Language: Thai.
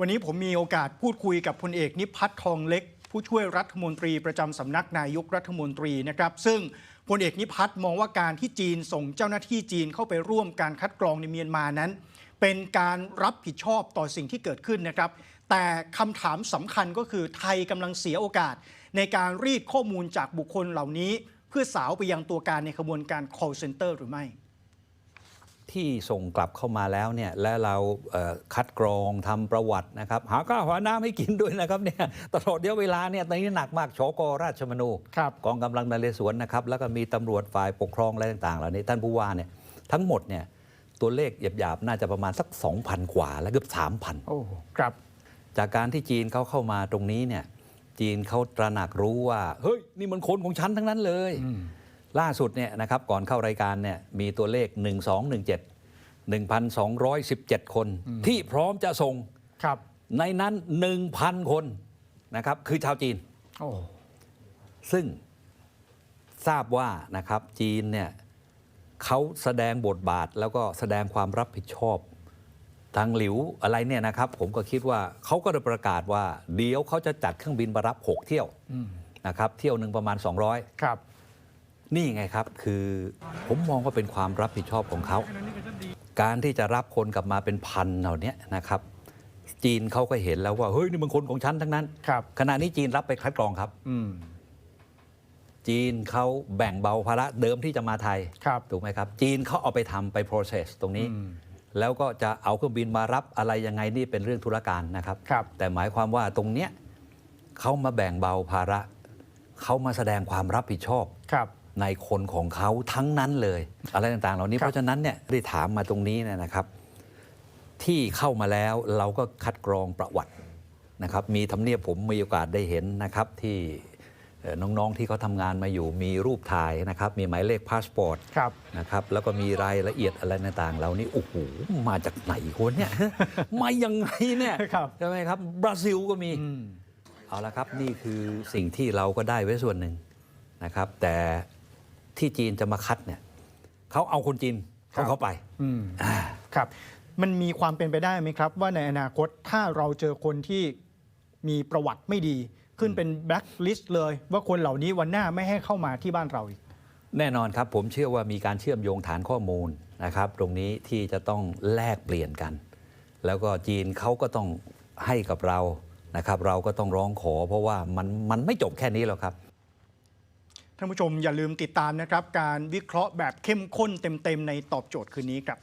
วันนี้ผมมีโอกาสพูดคุยกับพลเอกนิพัฒน์ทองเล็ก ผู้ช่วยรัฐมนตรีประจำสำนักนายกรัฐมนตรีนะครับ ซึ่งพลเอกนิพัฒน์มองว่าการที่จีนส่งเจ้าหน้าที่จีนเข้าไปร่วมการคัดกรองในเมียนมานั้น เป็นการรับผิดชอบต่อสิ่งที่เกิดขึ้นนะครับ แต่คำถามสำคัญก็คือไทยกำลังเสียโอกาส ในการรีดข้อมูลจากบุคคลเหล่านี้ เพื่อสาวไปยังตัวการในขบวนการ call center หรือไม่ ที่ส่งกลับเข้ามาแล้วเนี่ยและเราเอ่อคัดกรองทำประวัตินะครับ หาข้าวหาน้ำให้กินด้วยนะครับเนี่ยตลอดเดียวเวลาเนี่ยตอนนี้หนักมากชกราชมนูครับกองกำลังนเรศวรนะครับ แล้วก็มีตำรวจฝ่ายปกครองอะไรต่างๆเหล่านี้ท่านผู้ว่าเนี่ยทั้งหมดเนี่ยตัวเลขหยาบๆน่าจะประมาณสัก 2,000 กว่า แล้วเกือบ3,000โอ้ครับ จากการที่จีนเขาเข้ามาตรงนี้เนี่ยจีนเขาตระหนักรู้ว่า เฮ้ย นี่มันคนของฉันทั้งนั้นเลย ล่าสุดเนี่ยนะครับก่อนเข้ารายการเนี่ยมีตัวเลข 1217 1,217 คน ที่พร้อมจะส่งครับ ในนั้น 1,000 คนนะครับ คือชาวจีนโอ้ซึ่งทราบว่านะครับจีนเนี่ยเขาแสดงบทบาทแล้วก็แสดงความรับผิดชอบทางหลิวอะไรเนี่ยนะครับ ผมก็คิดว่าเขาก็ได้ประกาศว่า เดี๋ยวเขาจะจัดเครื่องบินมารับ 6 เที่ยวนะครับ เที่ยวหนึ่งประมาณ 200 ครับ นี่ไงครับคือผมมองว่าเป็นความรับผิดชอบของเขา การที่จะรับคนกลับมาเป็นพันเหล่านี้นะครับ จีนเขาก็เห็นแล้วว่าเฮ้ยนี่มันคนของฉันทั้งนั้นครับขณะนี้จีนรับไปคัดกรองครับอืมจีนเขาแบ่งเบาภาระเดิมที่จะมาไทยครับถูกไหมครับ จีนเขาเอาไปทำไป process ตรงนี้ แล้วก็จะเอาเครื่องบินมารับอะไรยังไงนี่เป็นเรื่องธุรการนะครับครับแต่หมายความว่าตรงเนี้ยเขามาแบ่งเบาภาระเขามาแสดงความรับผิดชอบครับ ในคนของเขาทั้งนั้นเลย อะไรต่างๆ เหล่านี้ครับเพราะฉะนั้นเนี่ยได้ถามมาตรงนี้เนี่ยนะครับ ที่เข้ามาแล้วเราก็คัดกรองประวัตินะครับ มีทำเนียบผมมีโอกาสได้เห็นนะครับที่เอ่อน้องๆที่เขาทำงานมาอยู่มีรูปถ่ายนะครับ มีหมายเลขพาสปอร์ตครับนะครับ แล้วก็มีรายละเอียดอะไรต่างๆเหล่านี้โอ้โหมาจากไหนคนเนี่ยมายังไงเนี่ยครับใช่ไหมครับบราซิลก็มีอืมเอาละครับนี่คือสิ่งที่เราก็ได้ไว้ส่วนหนึ่งนะครับ แต่ ที่จีนจะมาคัดเนี่ยเขาเอาคนจีนครับเขาเข้าไปอืมครับ มันมีความเป็นไปได้ไหมครับ ว่าในอนาคตถ้าเราเจอคนที่มีประวัติไม่ดี ขึ้นเป็นแบล็คลิสต์เลย ว่าคนเหล่านี้วันหน้าไม่ให้เข้ามาที่บ้านเราอีก แน่นอนครับ ผมเชื่อว่ามีการเชื่อมโยงฐานข้อมูลนะครับ ตรงนี้ที่จะต้องแลกเปลี่ยนกัน แล้วก็จีนเขาก็ต้องให้กับเรานะครับ เราก็ต้องร้องขอ เพราะว่ามันมันไม่จบแค่นี้หรอกครับ ท่านผู้ชมอย่าลืมติดตามนะครับ การวิเคราะห์แบบเข้มข้นเต็มๆในตอบโจทย์คืนนี้ครับ